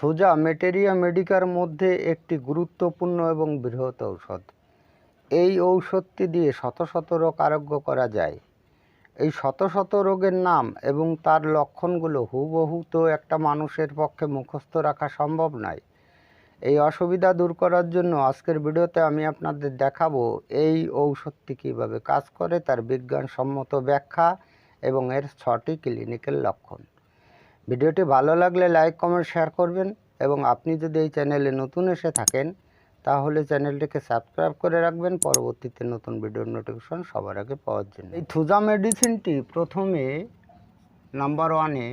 Thuja materia Medicare মধ্যে একটি গুরুত্বপূর্ণ এবং বৃহৎ ঔষধ। এই ঔষধটি দিয়ে শত শত রোগ আরোগ্য করা যায়। এই শত শত রোগের নাম এবং তার লক্ষণগুলো হুবহু তো একটা মানুষের পক্ষে মুখস্থ রাখা সম্ভব নয়। এই অসুবিধা দূর করার জন্য আজকের ভিডিওতে আমি আপনাদের দেখাবো এই ঔষধটি কীভাবে কাজ করে, তার বিজ্ঞানসম্মত ব্যাখ্যা এবং এর ছটি ক্লিনিক্যাল লক্ষণ। ভিডিওটি ভালো লাগলে লাইক, কমেন্ট, শেয়ার করবেন এবং আপনি যদি এই চ্যানেলে নতুন এসে থাকেন, তাহলে চ্যানেলটিকে সাবস্ক্রাইব করে রাখবেন। পরবর্তীতে নতুন ভিডিওর নোটিফিকেশন সবার আগে পাওয়ার জন্য। এই থুজা মেডিসিনটি প্রথমে, নাম্বার ওয়ানে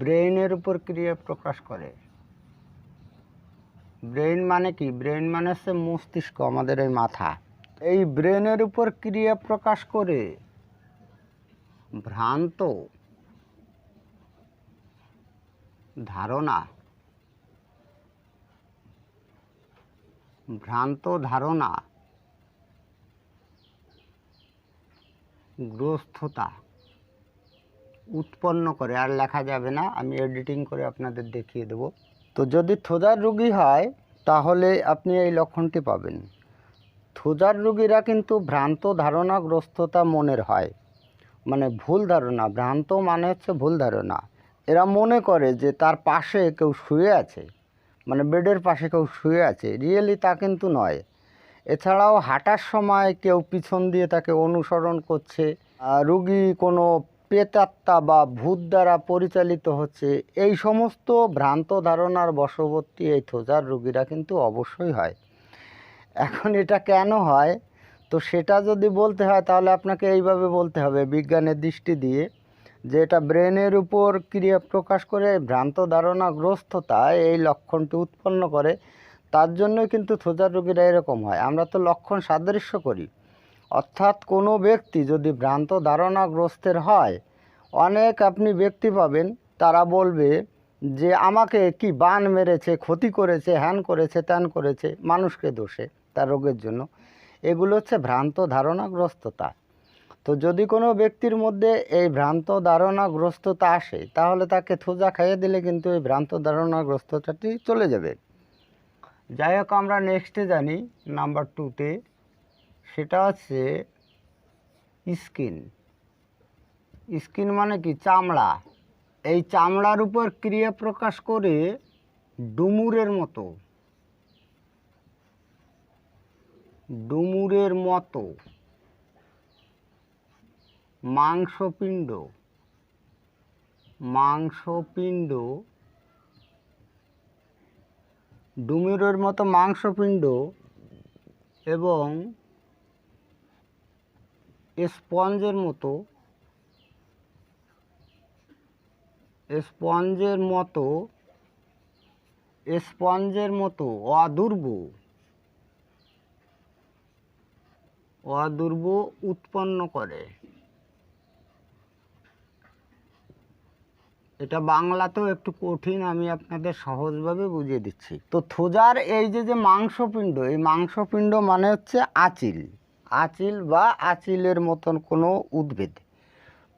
ব্রেইনের উপর ক্রিয়া প্রকাশ করে। ব্রেইন মানে কি? ব্রেইন মানে হচ্ছে মস্তিষ্ক, আমাদের এই মাথা। এই ব্রেনের উপর ক্রিয়া প্রকাশ করে ভ্রান্ত ধারণা। ভ্রান্ত ধারণা। গ্রস্থতা। উৎপন্ন করে, আর লেখা যাবে না, আমি এডিটিং করে আপনাদের দেখিয়ে দেব। তো যদি থোজার রুগী হয়, তাহলে আপনি এই লক্ষণটি পাবেন। থোজার রুগীরা কিন্তু ভ্রান্ত ধারণা ধারণাগ্রস্ততা মনের হয়। মানে ভুল ধারণা, ভ্রান্ত মানে হচ্ছে ভুল ধারণা। এরা মনে করে যে তার পাশে কেউ শুয়ে আছে মানে বেডের পাশে কেউ শুয়ে আছে। রিয়েলি তা কিন্তু নয়। এছাড়াও হাঁটার সময় কেউ পিছন দিয়ে তাকে অনুসরণ করছে রুগী কোনো পেতাত্মা বা ভূত দ্বারা পরিচালিত হচ্ছে, এই সমস্ত ভ্রান্ত ধারণার বশবর্তী এই থোজার রুগীরা কিন্তু অবশ্যই হয়। এখন এটা কেন হয়? তো সেটা যদি বলতে হয়, তাহলে আপনাকে এইভাবে বলতে হবে, বিজ্ঞানের দৃষ্টি দিয়ে। যে এটা ব্রেনের উপর ক্রিয়া প্রকাশ করে ভ্রান্ত ধারণাগ্রস্ততা এই লক্ষণটি উৎপন্ন করে। তার জন্যই কিন্তু থোজার রোগীরা এরকম হয়। আমরা তো লক্ষণ সাদৃশ্য করি। অর্থাৎ কোনো ব্যক্তি যদি ভ্রান্ত ধারণাগ্রস্তের হয়, অনেক আপনি ব্যক্তি পাবেন, তারা বলবে যে আমাকে কি বান মেরেছে, ক্ষতি করেছে, হ্যান করেছে, ত্যান করেছে, মানুষকে দোষে তার রোগের জন্য। এগুলো হচ্ছে ভ্রান্ত ধারণাগ্রস্ততা তো যদি কোনো ব্যক্তির মধ্যে এই ভ্রান্ত ধারণাগ্রস্ততা আসে, তাহলে তাকে থোজা খাইয়ে দিলে কিন্তু এই ভ্রান্ত ধারণাগ্রস্ততাটি চলে যাবে। যাই হোক, আমরা নেক্সটে জানি নাম্বার টুতে সেটা হচ্ছে স্কিন স্কিন মানে কি? চামড়া। এই চামড়ার উপর ক্রিয়া প্রকাশ করে ডুমুরের মতো। ডুমুরের মতো। মাংসপিণ্ড। মাংসপিণ্ড। ডুমুরের মতো মাংসপিণ্ড এবং স্পঞ্জের মতো স্পঞ্জের মতো স্পঞ্জের মতো অদূর্ব। অদুর্ব উৎপন্ন করে। এটা বাংলাতেও একটু কঠিন, আমি আপনাদের সহজভাবে বুঝিয়ে দিচ্ছি। তো থোজার এই যে যে মাংসপিণ্ড, এই মাংসপিণ্ড মানে হচ্ছে আচিল। আচিল বা আচিলের মতন কোনো উদ্ভিদ।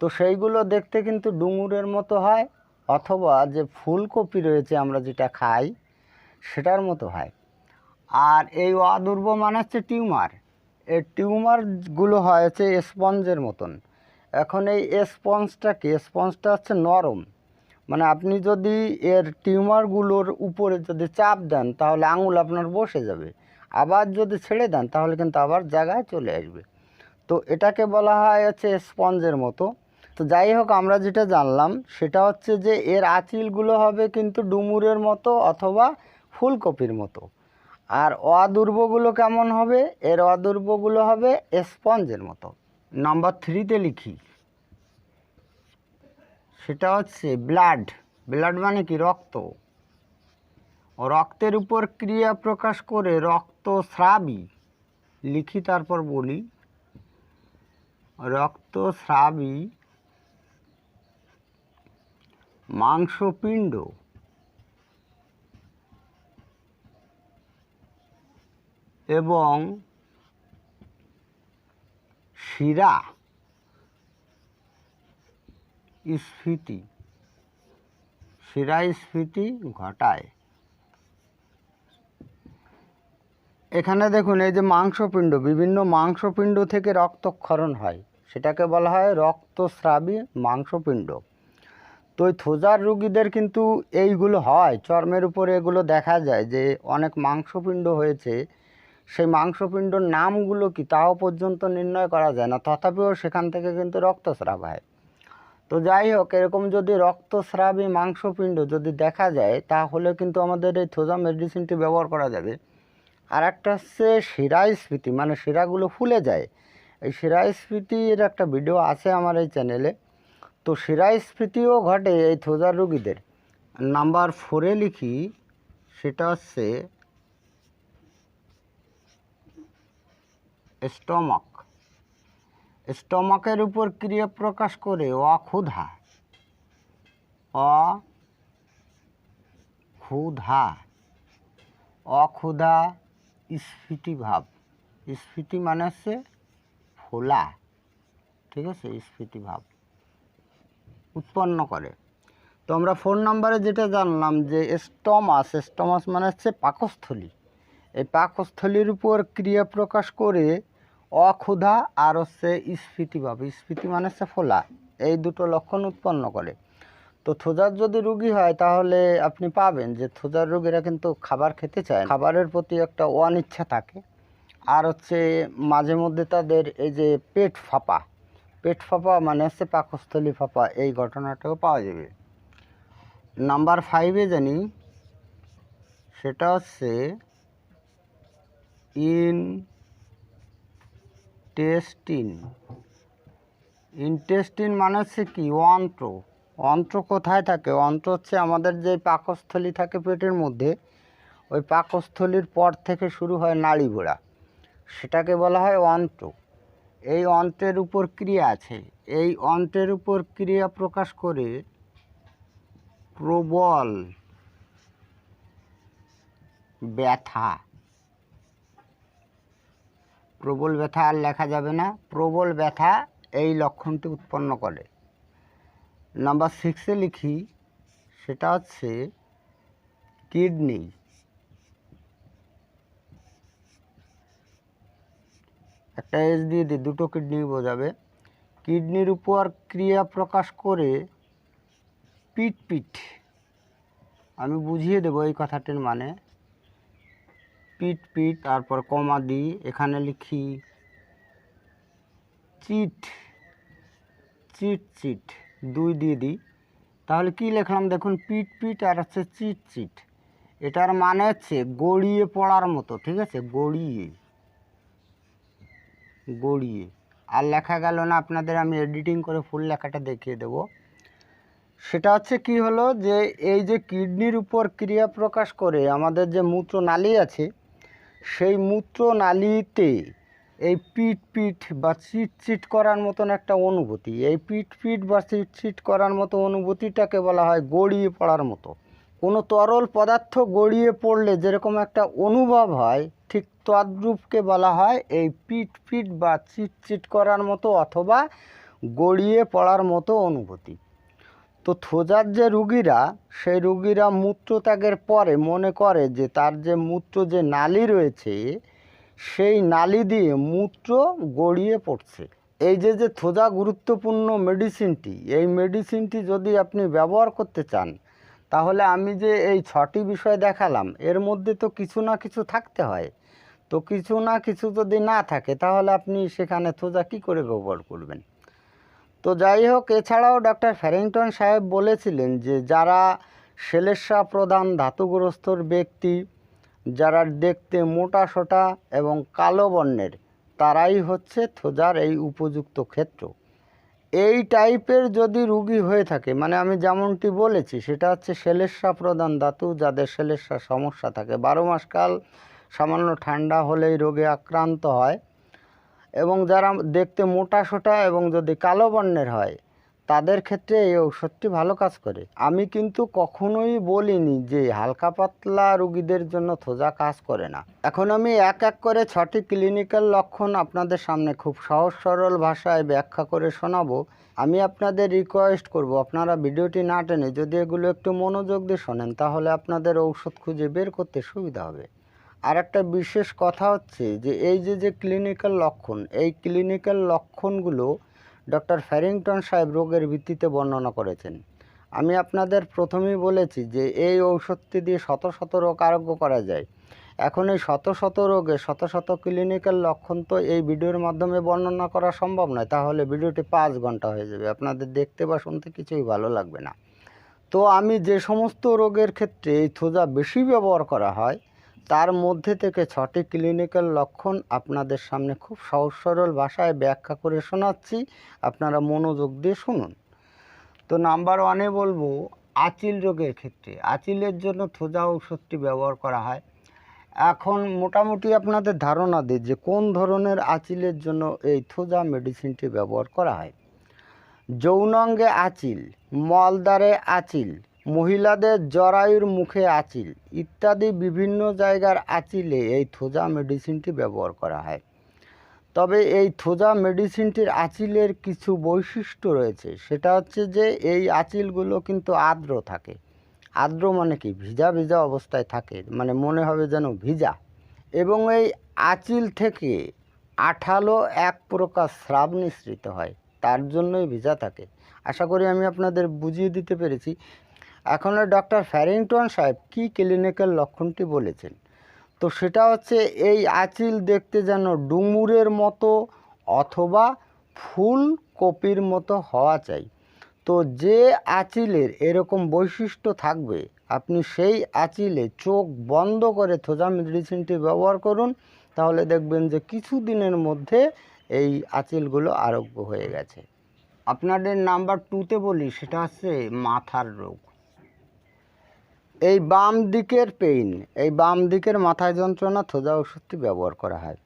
তো সেইগুলো দেখতে কিন্তু ডুমুরের মতো হয়, অথবা যে ফুলকপি রয়েছে আমরা যেটা খাই, সেটার মতো হয়। আর এই অদুর্ব মানে হচ্ছে টিউমার। এই টিউমারগুলো হয় হচ্ছে স্পঞ্জের মতন। এখন এই স্পঞ্জটাকে, স্পঞ্জটা হচ্ছে নরম। মানে আপনি যদি এর টিউমারগুলোর উপরে যদি চাপ দেন, তাহলে আঙুল আপনার বসে যাবে। আবার যদি ছেড়ে দেন, তাহলে কিন্তু আবার জায়গায় চলে আসবে। তো এটাকে বলা হয় হচ্ছে স্পঞ্জের মতো। তো যাই হোক, আমরা যেটা জানলাম, সেটা হচ্ছে যে এর আঁচিলগুলো হবে কিন্তু ডুমুরের মতো অথবা ফুলকপির মতো। আর অদূর্বগুলো কেমন হবে? এর অদূর্বগুলো হবে স্পঞ্জের মতো। নাম্বার থ্রিতে লিখি। সেটা হচ্ছে ব্লাড ব্লাড মানে কি? রক্ত। রক্তের উপর ক্রিয়া প্রকাশ করে রক্তস্রাবী। লিখি তারপর বলি। রক্তস্রাবী মাংসপিণ্ড। এবং শিরা। স্ফীতি শিরাস্ফীতি ঘটায়। এখানে দেখুন, এই যে মাংসপিণ্ড, বিভিন্ন মাংসপিণ্ড থেকে রক্তক্ষরণ হয়। সেটাকে বলা হয় রক্তস্রাবী মাংসপিণ্ড। তো ওই থোজার রুগীদের কিন্তু এইগুলো হয়। চর্মের উপরে এগুলো দেখা যায় যে অনেক মাংসপিণ্ড হয়েছে। সেই মাংসপিণ্ডর নামগুলো কি তাও পর্যন্ত নির্ণয় করা যায় না। তথাপিও সেখান থেকে কিন্তু রক্তস্রাব হয়। তো যাই হোক, এরকম যদি রক্তস্রাবী মাংসপিণ্ড যদি দেখা যায়, তাহলে কিন্তু আমাদের এই থোজা মেডিসিনটি ব্যবহার করা যাবে। আর একটা হচ্ছে শিরাস্ফীতি মানে শিরাগুলো ফুলে যায়। এই শিরাস্ফীতির একটা ভিডিও আছে আমার এই চ্যানেলে। তো শিরাস্ফীতিও ঘটে এই থোজার রুগীদের। নাম্বার ফোরে লিখি, সেটা হচ্ছে স্টমাক। স্টমাকের উপর ক্রিয়া প্রকাশ করে অক্ষুধা। অক্ষুধা। অক্ষুধা স্ফীতি ভাব। স্ফীতি মানে হচ্ছে ফোলা। ঠিক আছে? স্ফীতি ভাব। উৎপন্ন করে। তো আমরা ফোন নাম্বারে যেটা জানলাম যে স্টমাস স্টমাস মানে হচ্ছে পাকস্থলী। এই পাকস্থলীর উপর ক্রিয়া প্রকাশ করে অক্ষুধা আর হচ্ছে স্ফীতিভাব স্ফীতি মানে হচ্ছে ফোলা। এই দুটো লক্ষণ উৎপন্ন করে। তো থোজার যদি রুগী হয়, তাহলে আপনি পাবেন যে থোজার রুগীরা কিন্তু খাবার খেতে চায় খাবারের প্রতি একটা অনিচ্ছা থাকে। আর হচ্ছে মাঝে মধ্যে তাদের এই যে পেট ফাঁপা। পেট ফাঁপা মানে হচ্ছে পাকস্থলী ফাঁপা। এই ঘটনাটাও পাওয়া যাবে। নাম্বার ফাইভে জানি, সেটা হচ্ছে ইন টেস্টিন ইনটেস্টিন মানে হচ্ছে কি? অন্ত্র। অন্ত্র কোথায় থাকে? অন্ত্র হচ্ছে আমাদের যে পাকস্থলী থাকে পেটের মধ্যে, ওই পাকস্থলীর পর থেকে শুরু হয় নাড়ি গোড়া। সেটাকে বলা হয় অন্ত্র। এই অন্ত্রের উপর ক্রিয়া আছে। এই অন্ত্রের উপর ক্রিয়া প্রকাশ করে প্রবল ব্যথা প্রবল ব্যথা আর লেখা যাবে না। প্রবল ব্যথা এই লক্ষণটি উৎপন্ন করে। নাম্বার সিক্সে লিখি, সেটা হচ্ছে কিডনি। একটা এস দিয়ে দিই, দুটো কিডনি বোঝাবে। কিডনির উপর ক্রিয়া প্রকাশ করে পিট পিট আমি বুঝিয়ে দেবো এই কথাটির মানে। পিট পিট, তারপর কমা দিই এখানে লিখি চিট চিট চিট, দুই দিয়ে দিই তাহলে কি লিখলাম দেখুন, পিট পিট আর হচ্ছে চিট চিট। এটার মানে হচ্ছে গড়িয়ে পড়ার মতো, ঠিক আছে? গড়িয়ে গড়িয়ে। আর লেখা গেল না, আপনাদের আমি এডিটিং করে ফুল লেখাটা দেখিয়ে দেবো। সেটা হচ্ছে কি হলো যে, এই যে কিডনির উপর ক্রিয়া প্রকাশ করে আমাদের যে মূত্রনালী আছে সেই মূত্রনালীতে এই পিট পিট বা চিট চিট করার মতন একটা অনুভূতি। এই পিট পিট বা চিট চিট করার মতো অনুভূতিটাকে বলা হয় গড়িয়ে পড়ার মতো। কোনো তরল পদার্থ গড়িয়ে পড়লে যেরকম একটা অনুভব হয়, ঠিক তদ্রূপকে বলা হয় এই পিট পিট বা চিট চিট করার মতো অথবা গড়িয়ে পড়ার মতো অনুভূতি। তো থোজার যে রুগীরা, সেই রুগীরা মূত্রত্যাগের পরে মনে করে যে তার যে মূত্র যে নালী রয়েছে, সেই নালী দিয়ে মূত্র গড়িয়ে পড়ছে। এই যে যে থোজা গুরুত্বপূর্ণ মেডিসিনটি, এই মেডিসিনটি যদি আপনি ব্যবহার করতে চান, তাহলে আমি যে এই ছটি বিষয় দেখালাম, এর মধ্যে তো কিছু না কিছু থাকতে হয়। তো কিছু না কিছু যদি না থাকে, তাহলে আপনি সেখানে থোজা কী করে ব্যবহার করবেন? তো যাই হোক এছাড়াও ডক্টর ফ্যারিংটন সাহেব বলেছিলেন যে যারা সেলেসা প্রধান ধাতুগ্রস্তর ব্যক্তি, যারা দেখতে মোটা সোটা এবং কালো বর্ণের, তারাই হচ্ছে থোজার এই উপযুক্ত ক্ষেত্র। এই টাইপের যদি রুগী হয়ে থাকে মানে আমি যেমনটি বলেছি, সেটা হচ্ছে সেলেসা প্রধান ধাতু যাদের সেলেসা সমস্যা থাকে। বারো মাস কাল সামান্য ঠান্ডা হলেই রোগে আক্রান্ত হয়। এবং যারা দেখতে মোটা সোটা এবং যদি কালো বর্ণের হয়, তাদের ক্ষেত্রে এই ঔষধটি ভালো কাজ করে। আমি কিন্তু কখনোই বলিনি যে হালকা পাতলা রুগীদের জন্য থোজা কাজ করে না। এখন আমি এক এক করে ছটি ক্লিনিক্যাল লক্ষণ আপনাদের সামনে খুব সহজ সরল ভাষায় ব্যাখ্যা করে শোনাবো। আমি আপনাদের রিকোয়েস্ট করব, আপনারা ভিডিওটি না টেনে যদি এগুলো একটু মনোযোগ দিয়ে শোনেন, তাহলে আপনাদের ঔষধ খুঁজে বের করতে সুবিধা হবে। আর একটা বিশেষ কথা হচ্ছে যে এই যে যে ক্লিনিক্যাল লক্ষণ, এই ক্লিনিক্যাল লক্ষণগুলো ডক্টর ফ্যারিংটন সাহেব রোগের ভিত্তিতে বর্ণনা করেছেন। আমি আপনাদের প্রথমেই বলেছি যে এই ঔষধটি দিয়ে শত শত রোগ আরোগ্য করা যায়। এখন এই শত শত রোগে শত শত ক্লিনিক্যাল লক্ষণ তো এই ভিডিওর মাধ্যমে বর্ণনা করা সম্ভব নয়, তাহলে ভিডিওটি পাঁচ ঘণ্টা হয়ে যাবে। আপনাদের দেখতে বা শুনতে কিছুই ভালো লাগবে না। তো আমি যে সমস্ত রোগের ক্ষেত্রে এই থোজা বেশি ব্যবহার করা হয় তার মধ্যে থেকে ছটি ক্লিনিক্যাল লক্ষণ আপনাদের সামনে খুব সহজ সরল ভাষায় ব্যাখ্যা করে শোনাচ্ছি। আপনারা মনোযোগ দিয়ে শুনুন। তো নাম্বার ওয়ানে বলব, আচিল রোগের ক্ষেত্রে। আচিলের জন্য থোজা ঔষধটি ব্যবহার করা হয়। এখন মোটামুটি আপনাদের ধারণা দিই যে কোন ধরনের আচিলের জন্য এই থোজা মেডিসিনটি ব্যবহার করা হয়। যৌনাঙ্গে আচিল, মলদ্বারে আচিল মহিলাদের জরায়ুর মুখে আঁচিল। ইত্যাদি বিভিন্ন জায়গার আঁচিলে এই থোজা মেডিসিনটি ব্যবহার করা হয়। তবে এই থোজা মেডিসিনটির আঁচিলের কিছু বৈশিষ্ট্য রয়েছে। সেটা হচ্ছে যে এই আঁচিলগুলো কিন্তু আর্দ্র থাকে। আর্দ্র মানে কি? ভিজা ভিজা অবস্থায় থাকে। মানে মনে হবে যেন ভিজা। এবং এই আঁচিল থেকে আঠালো এক প্রকার স্রাব নিঃসৃত হয়। তার জন্যই ভিজা থাকে। আশা করি আমি আপনাদের বুঝিয়ে দিতে পেরেছি। এখন ডক্টর ফ্যারিংটন সাহেব কী ক্লিনিক্যাল লক্ষণটি বলেছেন? তো সেটা হচ্ছে এই আচিল দেখতে যেন ডুমুরের মতো অথবা ফুল কপির মতো হওয়া চাই। তো যে আচিলের এরকম বৈশিষ্ট্য থাকবে, আপনি সেই আচিলে চোখ বন্ধ করে থোজা মেডিসিনটি ব্যবহার করুন, তাহলে দেখবেন যে কিছু দিনের মধ্যে এই আঁচিলগুলো আরোগ্য হয়ে গেছে। আপনাদের নাম্বার টুতে বলি, সেটা হচ্ছে মাথার রোগ। এই বাম দিকের পেইন, এই বাম দিকের মাথায় যন্ত্রণা থোজা ওষুধটি ব্যবহার করা হয়।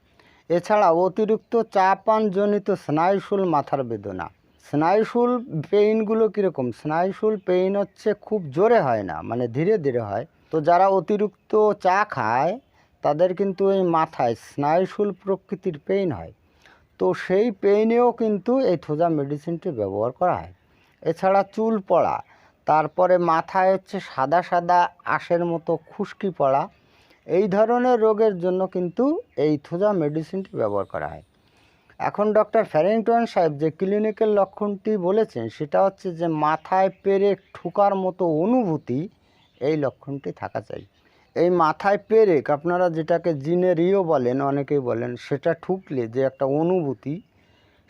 এছাড়া অতিরিক্ত চাপানজনিত স্নায়ুশুল মাথার বেদনা। স্নায়ুশুল পেইনগুলো কীরকম? স্নায়ুশুল পেইন হচ্ছে খুব জোরে হয় না মানে ধীরে ধীরে হয়। তো যারা অতিরিক্ত চা খায়, তাদের কিন্তু এই মাথায় স্নায়ুশুল প্রকৃতির পেইন হয়। তো সেই পেইনেও কিন্তু এই থোজা মেডিসিনটি ব্যবহার করা হয়। এছাড়া চুল পড়া তারপরে মাথায় হচ্ছে সাদা সাদা আঁশের মতো খুশকি পড়া। এই ধরনের রোগের জন্য কিন্তু এই থোজা মেডিসিনটি ব্যবহার করা হয়। এখন ডক্টর ফ্যারিংটন সাহেব যে ক্লিনিক্যাল লক্ষণটি বলেছেন, সেটা হচ্ছে যে মাথায় পেরেক ঠুকার মতো অনুভূতি এই লক্ষণটি থাকা চাই। এই মাথায় পেরেক আপনারা যেটাকে জিনেরিও বলেন, অনেকেই বলেন, সেটা ঠুকলে যে একটা অনুভূতি,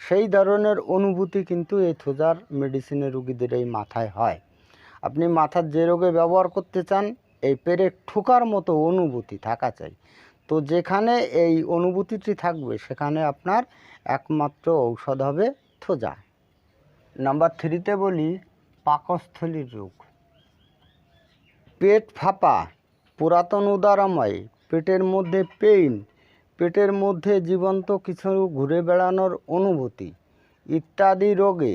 সেই ধরনের অনুভূতি কিন্তু এই থোজার মেডিসিনের রুগীদের এই মাথায় হয়। আপনি মাথার যে রোগে ব্যবহার করতে চান, এই পেরেক ঠুকার মতো অনুভূতি থাকা চাই। তো যেখানে এই অনুভূতিটি থাকবে, সেখানে আপনার একমাত্র ঔষধ হবে থোজা নাম্বার থ্রিতে বলি পাকস্থলীর রোগ। পেট ফাঁপা, পুরাতন উদারাময়, পেটের মধ্যে পেইন, পেটের মধ্যে জীবন্ত কিছু ঘুরে বেড়ানোর অনুভূতি, ইত্যাদি রোগে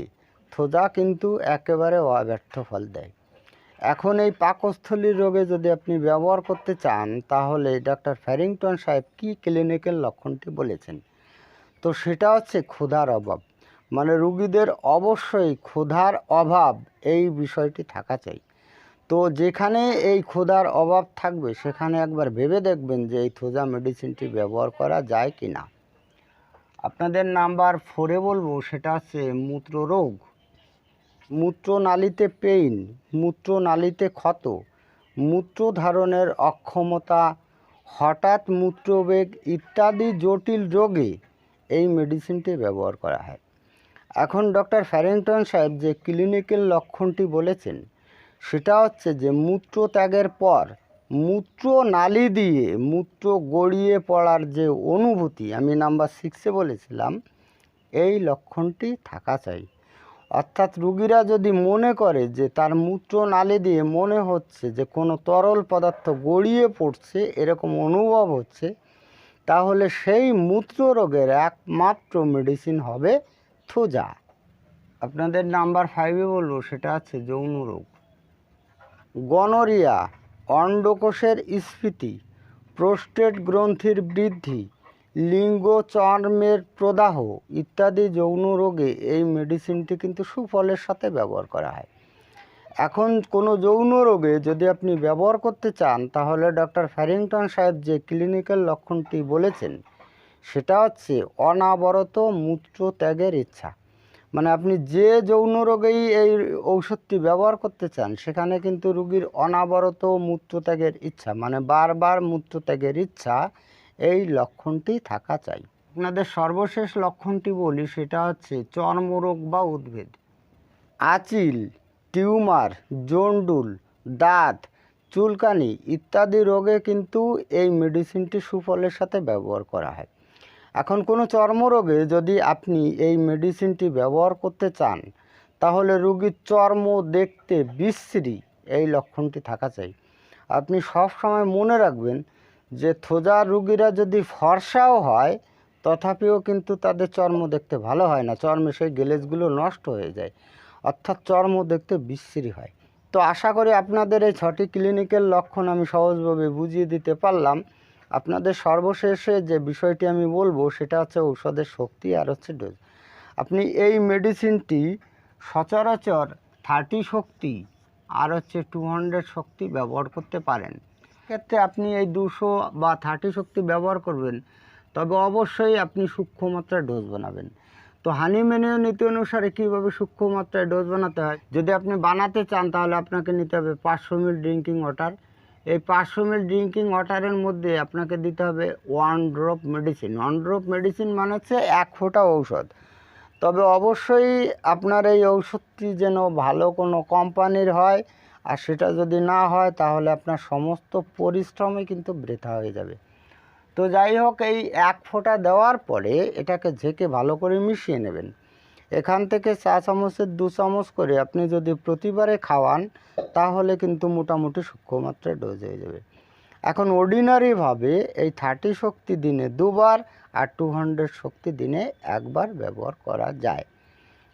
থোজা কিন্তু একেবারে অব্যর্থ ফল দেয়। এখন এই পাকস্থলীর রোগে যদি আপনি ব্যবহার করতে চান, তাহলে ডক্টর ফ্যারিংটন সাহেব কী ক্লিনিক্যাল লক্ষণটি বলেছেন? তো সেটা হচ্ছে ক্ষুধার অভাব। মানে রুগীদের অবশ্যই ক্ষুধার অভাব এই বিষয়টি থাকা চাই। তো যেখানে এই ক্ষুধার অভাব থাকবে, সেখানে একবার ভেবে দেখবেন যে এই থোজা মেডিসিনটি ব্যবহার করা যায় কি না আপনাদের নাম্বার ফোরে বলব, সেটা হচ্ছে মূত্ররোগ। মূত্রনালীতে পেইন, মূত্রনালীতে ক্ষত। মূত্র ধারণের অক্ষমতা, হঠাৎ মূত্রবেগ ইত্যাদি জটিল রোগে এই মেডিসিনটি ব্যবহার করা হয়। এখন ডক্টর ফ্যারিংটন সাহেব যে ক্লিনিক্যাল লক্ষণটি বলেছেন, সেটা হচ্ছে যে মূত্র ত্যাগের পর মূত্র নালী দিয়ে মূত্র গড়িয়ে পড়ার যে অনুভূতি, আমি নাম্বার সিক্সে বলেছিলাম, এই লক্ষণটি থাকা চাই। অর্থাৎ রুগীরা যদি মনে করে যে তার মূত্র নালী দিয়ে মনে হচ্ছে যে কোনো তরল পদার্থ গড়িয়ে পড়ছে, এরকম অনুভব হচ্ছে, তাহলে সেই মূত্র রোগের একমাত্র মেডিসিন হবে থোজা। আপনাদের নাম্বার ফাইভে বলব, সেটা আছে যৌন রোগ। গনোরিয়া অন্ডকোষের স্ফীতি প্রোস্টেট গ্রন্থির বৃদ্ধি লিঙ্গ চর্মের প্রদাহ ইত্যাদি যৌন রোগে এই মেডিসিনটি কিন্তু সুফলের সাথে ব্যবহার করা হয়। এখন কোনো যৌন রোগে যদি আপনি ব্যবহার করতে চান, তাহলে ডক্টর ফ্যারিংটন সাহেব যে ক্লিনিক্যাল লক্ষণটি বলেছেন, সেটা হচ্ছে অনাবরত মূত্র ত্যাগের ইচ্ছা। মানে আপনি যে যৌন রোগেই এই ঔষধটি ব্যবহার করতে চান, সেখানে কিন্তু রুগীর অনাবরত মূত্রত্যাগের ইচ্ছা মানে বারবার মূত্রত্যাগের ইচ্ছা এই লক্ষণটি থাকা চাই। আপনাদের সর্বশেষ লক্ষণটি বলি, সেটা হচ্ছে চর্মরোগ বা উদ্ভিদ। আচিল, টিউমার, জন্ডুল, দাঁত, চুলকানি ইত্যাদি রোগে কিন্তু এই মেডিসিনটি সুফলের সাথে ব্যবহার করা হয়। এখন কোনো চর্মরোগে যদি আপনি এই মেডিসিনটি ব্যবহার করতে চান, তাহলে রোগীর চর্ম দেখতে বিশ্রী এই লক্ষণটি থাকা চাই। আপনি সব সময় মনে রাখবেন যে থোজা রুগীরা যদি ফর্সাও হয়, তথাপিও কিন্তু তাদের চর্ম দেখতে ভালো হয় না। চর্মে সেই গেলেজগুলো নষ্ট হয়ে যায়, অর্থাৎ চর্ম দেখতে বিশ্রী হয়। তো আশা করি আপনাদের এই ছটি ক্লিনিকের লক্ষণ আমি সহজভাবে বুঝিয়ে দিতে পারলাম। আপনাদের সর্বশেষে যে বিষয়টি আমি বলব, সেটা হচ্ছে ঔষধের শক্তি আর হচ্ছে ডোজ। আপনি এই মেডিসিনটি সচরাচর থার্টি শক্তি আর হচ্ছে টু শক্তি ব্যবহার করতে পারেন। ক্ষেত্রে আপনি এই দুশো বা থার্টি শক্তি ব্যবহার করবেন। তবে অবশ্যই আপনি সূক্ষ্ম মাত্রায় ডোজ বানাবেন। তো হানি মেনীয় নীতি অনুসারে কীভাবে সূক্ষ্ম মাত্রায় ডোজ বানাতে হয়? যদি আপনি বানাতে চান, তাহলে আপনাকে নিতে হবে পাঁচশো মিল ড্রিঙ্কিং ওয়াটার এই পাঁচশো মিল ড্রিঙ্কিং ওয়াটারের মধ্যে আপনাকে দিতে হবে one drop medicine one drop medicine মানে হচ্ছে এক ফোঁটা ঔষধ। তবে অবশ্যই আপনার এই ঔষধটি যেন ভালো কোনো কোম্পানির হয় আর সেটা যদি না হয়, তাহলে আপনার সমস্ত পরিশ্রমই কিন্তু বৃথা হয়ে যাবে। তো যাই হোক, এই এক ফোঁটা দেওয়ার পরে এটাকে ঝেঁকে ভালো করে মিশিয়ে নেবেন। এখান থেকে চা চামচের দু চামচ করে আপনি যদি প্রতিবারে খাওয়ান, তাহলে কিন্তু মোটামুটি সূক্ষ্ম মাত্রায় ডোজ হয়ে যাবে। এখন অর্ডিনারিভাবে এই থার্টি শক্তি দিনে দুবার আর টু হান্ড্রেড শক্তি দিনে একবার ব্যবহার করা যায়।